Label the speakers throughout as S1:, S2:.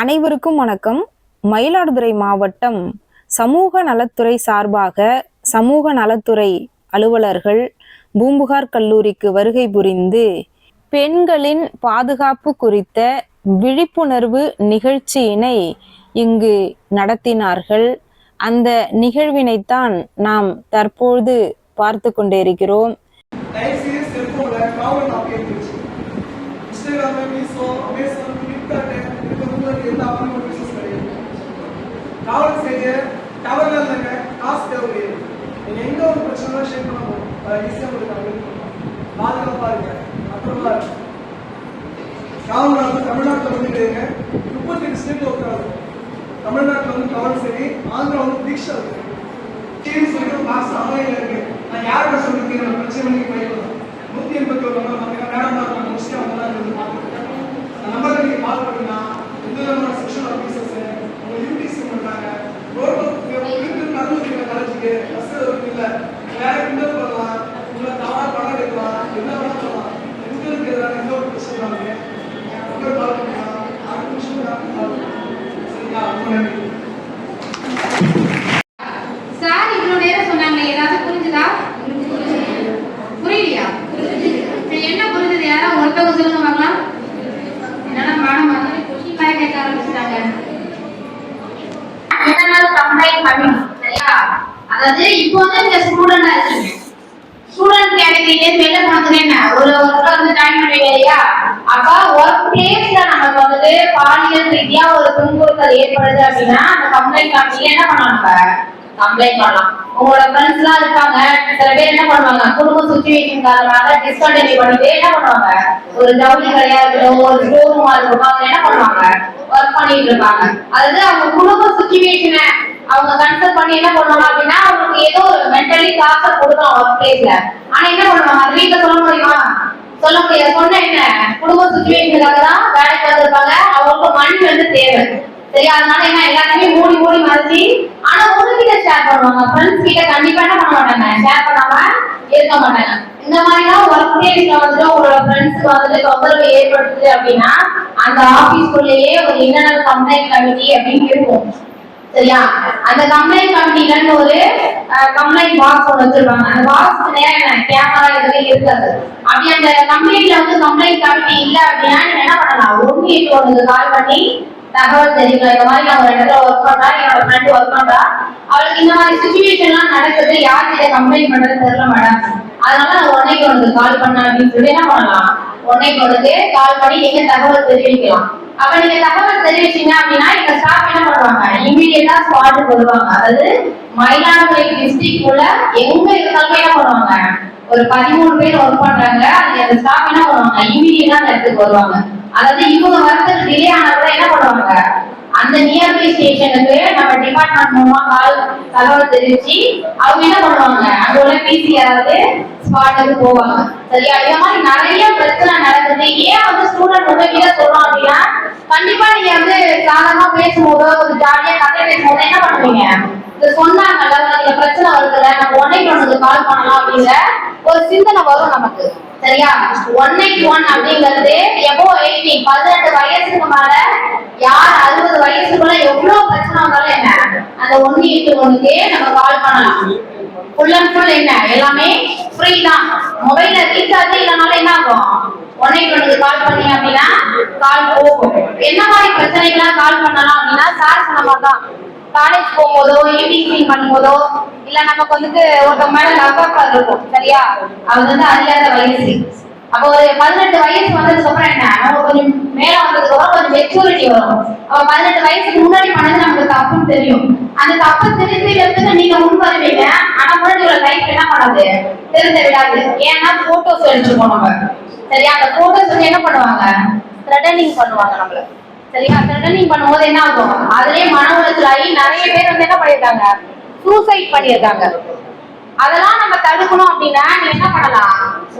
S1: அனைவருக்கும் வணக்கம். மயிலாடுதுறை மாவட்டம் சமூக நலத்துறை சார்பாக சமூக நலத்துறை அலுவலர்கள் பூம்புகார் கல்லூரிக்கு வருகை புரிந்து பெண்களின் பாதுகாப்பு குறித்த விழிப்புணர்வு நிகழ்ச்சியினை இங்கு நடத்தினார்கள். அந்த நிகழ்வினைத்தான் நாம் தற்பொழுது பார்த்து கொண்டிருக்கிறோம்.
S2: Instagram செல்போன்ல காவல் ஆப் உங்களுக்கு எந்த ஆப்லையும் பிசினஸ் கிடையாது. டிராவல் செய்ய டவர்ல இல்லைங்க காசு தேவை கிடையாது நீங்க எங்க ஒரு பிரச்சனை ஷேர் பண்ண போகும் ஈஸியாக உங்களுக்கு நான் ஹெல்ப் பண்ணலாம். பாதுகாப்பா இருங்க அப்புறமா இருக்கு காவல் வந்து தமிழ்நாட்டில் வந்துட்டுங்க முப்பத்தி எட்டு ஸ்டேட்ல ஒர்க் ஆகுது தமிழ்நாட்டில் வந்து காவல் சரி ஆந்திரா வந்து தீக்ஷா இருக்கு டிவி சொல்லிட்டு மாசம் ஆன்லைன்ல இருக்கு நான் யார்கிட்ட சொல்லிருக்கேன் நான் பிரச்சனை பண்ணி போயிடலாம் நூத்தி எண்பத்தி ஒரு நம்பர் பார்த்தீங்கன்னா மேடம் தான் நான் முடிச்சுட்டு அவங்க தான் இருந்து பார்த்துருக்கேன் அந்த நம்பருக்கு நீங்க கால் பண்ணீங்கன்னா எந்த விதமான செக்ஷன் ஆஃபீஸர்ஸ் உங்க யூடிசி பண்றாங்க ரோடு இருக்கு நடந்துருக்கீங்க காலேஜுக்கு பஸ் இல்ல வேற கிண்டல் பண்ணலாம் உங்களை தவறா பணம் எடுக்கலாம் என்ன வேணா பண்ணலாம் எங்களுக்கு எதிரான எந்த ஒரு பிரச்சனை இல்லாம உங்களை கால் பண்ணலாம் அடுத்த நிமிஷம் நான் கால் பண்ணலாம் சரிங்களா ரொம்ப நன்றி
S3: சார் இவ்வளவு நேரம் சொன்னாங்க ஏதாவது புரிஞ்சுதா? புரியலையா? சரி, என்ன புரிஞ்சது? யாரும் ஒருத்தவங்க சொல்லுங்க பார்க்கலாம். என்னடா மேடம் வந்து கொஸ்டின் கேட்க ஆரம்பிச்சிட்டாங்க. எதனால கம்ப்ளைண்ட் பண்ணணும்? சரியா? அதாவது இப்போ வந்து நீங்க ஸ்டூடெண்டா இருக்கீங்க. ஸ்டூடெண்ட் கேட்டகரியில வெளில போனதுக்கு என்ன? ஒரு ஒர்க்ல வந்து ஜாயின் பண்ணுவீங்க இல்லையா? அப்ப ஒர்க் பிளேஸ்ல நமக்கு வந்துட்டு பாலியல் ரீதியா ஒரு துன்புறுத்தல் ஏற்படுது அப்படின்னா அந்த கம்ப்ளைண்ட் காமிச்சு என்ன பண்ணலாம் கம்ப்ளைண்ட் பண்ணலாம். உங்களோட ஃப்ரெண்ட்ஸ் எல்லாம் இருப்பாங்க. சில பேர் என்ன பண்ணுவாங்க? குடும்ப சுச்சுவேஷன் காரணமாக டிஸ்கண்டினியூ பண்ணிட்டு என்ன பண்ணுவாங்க? ஒரு ஜவுளி கடையா இருக்கட்டும் ஒரு ஸ்டோர் இருக்கட்டும் அவங்க என்ன பண்ணுவாங்க? ஒர்க் பண்ணிட்டு இருப்பாங்க. அதாவது அவங்க குடும்ப சுச்சுவேஷனை அவங்க கன்சல்ட் பண்ணி என்ன பண்ணுவாங்க அப்படின்னா அவங்களுக்கு ஏதோ ஒரு மென்டலி டார்ச்சர் கொடுக்கலாம் ஒர்க் பிளேஸ்ல ஆனா என்ன பண்ணுவாங்க? அது வீட்டுல சொல்ல முடியுமா? சொல்ல முடியாது. சொன்ன என்ன? குடும்ப சுச்சுவேஷனுக்காக தான் வேலைக்கு வந்திருப்பாங்க. அவங்களுக்கு மணி வந்து தேவை. சரி அதனால என்ன? எல்லாத்தையுமே மூடி மூடி மறைச்சி ஆனா உங்ககிட்ட ஷேர் பண்ணுவாங்க. ஃப்ரெண்ட்ஸ் கிட்ட கண்டிப்பா என்ன பண்ண மாட்டாங்க. ஷேர் பண்ணாம இருக்க மாட்டாங்க. இந்த மாதிரிலாம் ஒர்க் பிளேஸ்ல வந்துட்டு உங்களோட ஃப்ரெண்ட்ஸ்க்கு வந்துட்டு தொந்தரவு ஏற்படுத்துது அப்படின்னா அந்த ஆபீஸ்க்குள்ளேயே ஒரு இன்டர்னல் கம்ப்ளைண்ட் கமிட்டி அப்படின்னு இருக்கும். சரியா? அந்த கம்ப்ளைண்ட் கமிட்டிலன்னு ஒரு கம்ப்ளைண்ட் பாக்ஸ் ஒன்று வச்சிருப்பாங்க. அந்த பாக்ஸ் நேரம் என்ன கேமரா எதுவுமே இருக்காது. அப்படி அந்த கம்ப்ளைண்ட்ல வந்து கம்ப்ளைண்ட் கமிட்டி இல்லை அப்படின்னா நீங்க என்ன பண்ணலாம்? ஒன்று எட்டு ஒன்று கால் பண்ணி தகவல் தெரிவிக்கலாம். இந்த மாதிரி நான் ஒரு இடத்துல ஒர்க் பண்றா என்னோட ஃப்ரெண்ட் ஒர்க் பண்றா அவளுக்கு இந்த மாதிரி சுச்சுவேஷன்லாம் நடக்குது. யார் கிட்ட கம்ப்ளைண்ட் பண்றது தெரியல மேடம் அதனால நான் உடனே ஒன்று கால் பண்ணேன் அப்படின்னு சொல்லி என்ன பண்ணலாம்? உடனே ஒன்றுக்கு கால் பண்ணி நீங்க தகவல் தெரிவிக்கலாம். அப்ப நீங்க தகவல் தெரிவிச்சீங்க அப்படின்னா எங்க ஸ்டாஃப் என்ன பண்ணுவாங்க? இமீடியட்டா ஸ்பாட்டுக்கு வருவாங்க அதாவது மயிலாடுதுறை டிஸ்ட்ரிக்ட் உள்ள எங்க இருந்தாலும் என்ன பண்ணுவாங்க? ஒரு பதிமூணு பேர் ஒர்க் பண்றாங்க. அது அந்த ஸ்டாஃப் என்ன பண்ணுவாங்க? இமீடியட்டா அந்த இடத்துக்கு வருவாங்க. அதாவது இவங்க வரத்துக்கு டிலே ஆனா கூட என்ன பண்ணுவாங்க? அந்த நியர்பை ஸ்டேஷனுக்கு நம்ம டிபார்ட்மெண்ட் மூலமா கால் தகவல் தெரிவிச்சு அவங்க என்ன பண்ணுவாங்க? அங்க உள்ள பிசி யாராவது ஸ்பாட்டுக்கு போவாங்க. சரியா? இந்த மாதிரி நிறைய பிரச்சனை நடக்குது. ஏன் வந்து ஸ்டூடெண்ட் உங்ககிட்ட சொல்றோம் அப்படின்னா கண்டிப்பா நீங்க வந்து சாதாரணமா பேசும்போதோ ஒரு ஜாலியா கதை பேசும்போது என்ன பண்ணுவீங்க? இது சொன்னாங்கல்ல இந்த பிரச்சனை வருதுல நம்ம உடனே எயிட் கால் பண்ணலாம் அப்படிங்கிற ஒரு சிந்தனை வரும் நமக்கு. சரியா? ஒன் எயிட் ஒன் அப்படிங்கிறது எபோ எயிட்டீன் பதினெட்டு வயசுக்கு மேல யார் அறுபது வயசுக்குள்ள எவ்வளவு பிரச்சனை வந்தாலும் என்ன? அந்த ஒன் எயிட் ஒன்னுக்கே நம்ம கால் பண்ணலாம். ஃபுல் அண்ட் ஃபுல் என்ன? எல்லாமே ஃப்ரீ தான். மொபைல ரீசார்ஜ் இல்லைனாலும் என்ன ஆகும்? ஒன் எயிட் ஒனுக்கு கால் பண்ணீங்க அப்படின்னா கால் போகும். என்ன மாதிரி பிரச்சனைக்கெல்லாம் கால் பண்ணலாம் அப்படின்னா சார் சொன்ன மாதிரி தான் காலேஜ் போகும்போதோ ஈவினிங் கிளீன் பண்ணும்போதோ இல்ல நமக்கு வந்துட்டு ஒருத்தவங்க மேல லவ்வாக்கா இருக்கும் சரியா? அவங்க வந்து அறியாத வயசு. அப்போ ஒரு பதினெட்டு வயசு வந்ததுக்கு அப்புறம் என்ன? நம்ம கொஞ்சம் மேல வந்ததுக்கு அப்புறம் கொஞ்சம் மெச்சூரிட்டி வரும். அப்ப பதினெட்டு வயசுக்கு முன்னாடி பண்ணது நமக்கு தப்புன்னு தெரியும். அந்த தப்பு தெரிஞ்சுக்கிறதுக்கு நீங்க முன் வருவீங்க ஆனா முன்னாடி உள்ள லைஃப் என்ன பண்ணாது? தெரிஞ்ச விடாது. ஏன்னா போட்டோஸ் எடுத்துருக்கோம் நம்ம. சரியா? அந்த போட்டோஸ் வந்து என்ன பண்ணுவாங்க? த்ரெட்டனிங் பண்ணுவாங்க நம்மள. சரியா? த்ரெட்டனிங் பண்ணும்போது என்ன ஆகும்? அதுலயே மன உளைச்சல் ஆகி நிறைய பேர் வந்து என்ன பண்ணிருக்காங்க சூசைட் பண்ணியிருக்காங்க. அதெல்லாம் நம்ம தடுக்கணும் அப்படின்னா நீ என்ன பண்ணலாம்?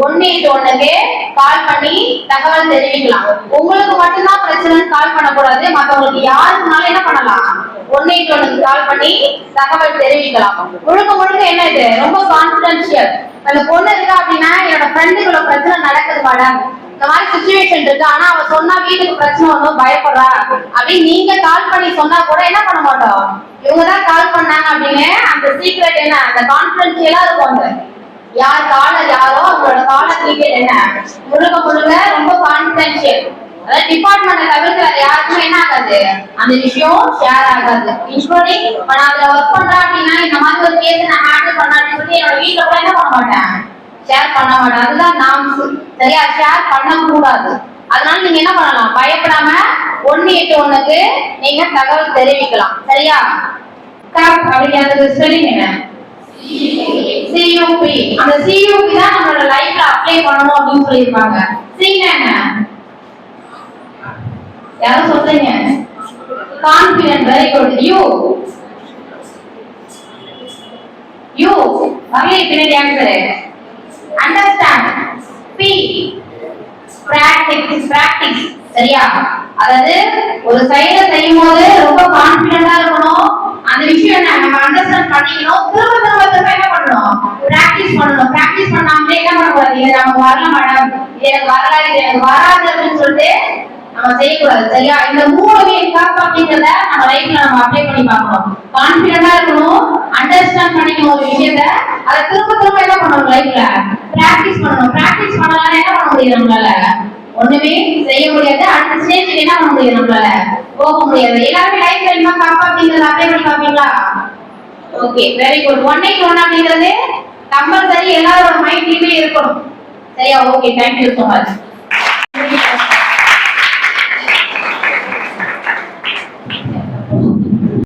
S3: ஒன்னு எயிட் ஒன்னுக்கு கால் பண்ணி தகவல் தெரிவிக்கலாம். உங்களுக்கு மட்டும்தான் பிரச்சனைன்னு கால் பண்ணக்கூடாது. மற்றவங்களுக்கு யாருக்குனாலும் என்ன பண்ணலாம்? ஒன்னு எயிட் ஒன்னுக்கு கால் பண்ணி தகவல் தெரிவிக்கலாம். முழுக்க முழுக்க என்ன இது? ரொம்ப கான்பிடென்ஷியல் அந்த பொண்ணு இருக்கா அப்படின்னா என்னோட ஃப்ரெண்டுக்குள்ள பிரச்சனை நடக்குது மேடம் இந்த மாதிரி சுச்சுவேஷன் இருக்கு. ஆனா அவ சொன்னா வீட்டுக்கு பிரச்சனை ஒன்றும் பயப்படுறா. அப்படின்னு நீங்க கால் பண்ணி சொன்னா கூட என்ன பண்ண மாட்டோம்? இவங்க தான் கால் பண்ணாங்க அப்படின்னு அந்த சீக்ரெட் என்ன? அந்த கான்பிடன்சியலா இருக்கும் அந்த யார் காலர் யாரோ அவங்களோட கால சீக்ரெட் என்ன? முழுக்க முழுக்க ரொம்ப கான்பிடன்சியல் அதாவது டிபார்ட்மெண்ட்டை தவிர்த்து வேற யாருக்குமே என்ன ஆகாது. அந்த விஷயம் ஷேர் ஆகாது. இன்க்ளூடிங் இப்ப நான் அதுல ஒர்க் பண்றேன் அப்படின்னா இந்த மாதிரி ஒரு கேஸ் நான் ஹேண்டில் பண்ண அப்படின்னு சொல்லி என்னோட வீட்டுல கூட என்ன பண்ண மாட்டேன்? ஷேர் பண்ண மாட்டோம் அதுதான் நாம் சரியா? ஷேர் பண்ணக்கூடாது. அதனால நீங்க என்ன பண்ணலாம்? பயப்படாம ஒன்னு எட்டு ஒண்ணுக்கு நீங்க தகவல் தெரிவிக்கலாம். சரியா? கரெக்ட் அப்படிங்கிறது ஸ்பெல்லிங் என்ன சியூபி அந்த சியூபி தான் நம்மளோட லைஃப்ல அப்ளை பண்ணணும் அப்படின்னு சொல்லியிருப்பாங்க. சிங்க என்ன? யாரும் சொல்றீங்க? Confident very good you you வரலையே பின்னாடி ஆன்சர் அண்டர்ஸ்டாண்ட் பி பிராக்டிஸ் பிராக்டிஸ் சரியா? அதாவது ஒரு செயலை செய்யும் போது ரொம்ப கான்பிடண்டா இருக்கணும். அந்த விஷயம் என்ன? நம்ம அண்டர்ஸ்டாண்ட் பண்ணிக்கணும். திரும்ப திரும்ப திரும்ப என்ன பண்ணணும்? பிராக்டிஸ் பண்ணணும். பிராக்டிஸ் பண்ணாமலே என்ன பண்ணக்கூடாது? இது நமக்கு வரல மேடம் இது எனக்கு வரல இது எனக்கு வராது அப்படின்னு சொல்லிட்டு நம்ம செய்யக்கூடாது சரியா? இந்த மூணு காப்பு அப்படிங்கிறத நம்ம லைஃப்ல நம்ம அப்ளை பண்ணி பார்க்கணும். கான்பிடண்டா இருக்கணும் அண்டர்ஸ்டாண்ட் பண்ணிக்கணும் ஒரு விஷயத்த. அதை திரும்ப திரும்ப என்ன பண்ணணும் லைஃப்ல பிராக்டிஸ் பண்ணணும். பிராக்டிஸ் பண்ணலாம் என்ன பண்ண முடியும் நம்மளால? ஒண்ணுமே செய்ய முடியாது. அடுத்த ஸ்டேஜ்க்கு என்ன பண்ண முடியும் நம்மளால? போக முடியாது. எல்லாருமே லைஃப்ல என்ன காப்பா அப்படிங்கறத அப்ளை பண்ணி பாப்பீங்களா okay very good one eight one அப்படிங்கிறது கம்பல்சரி எல்லாரோட மைண்ட்லயுமே இருக்கணும். சரியா? Okay thank you so much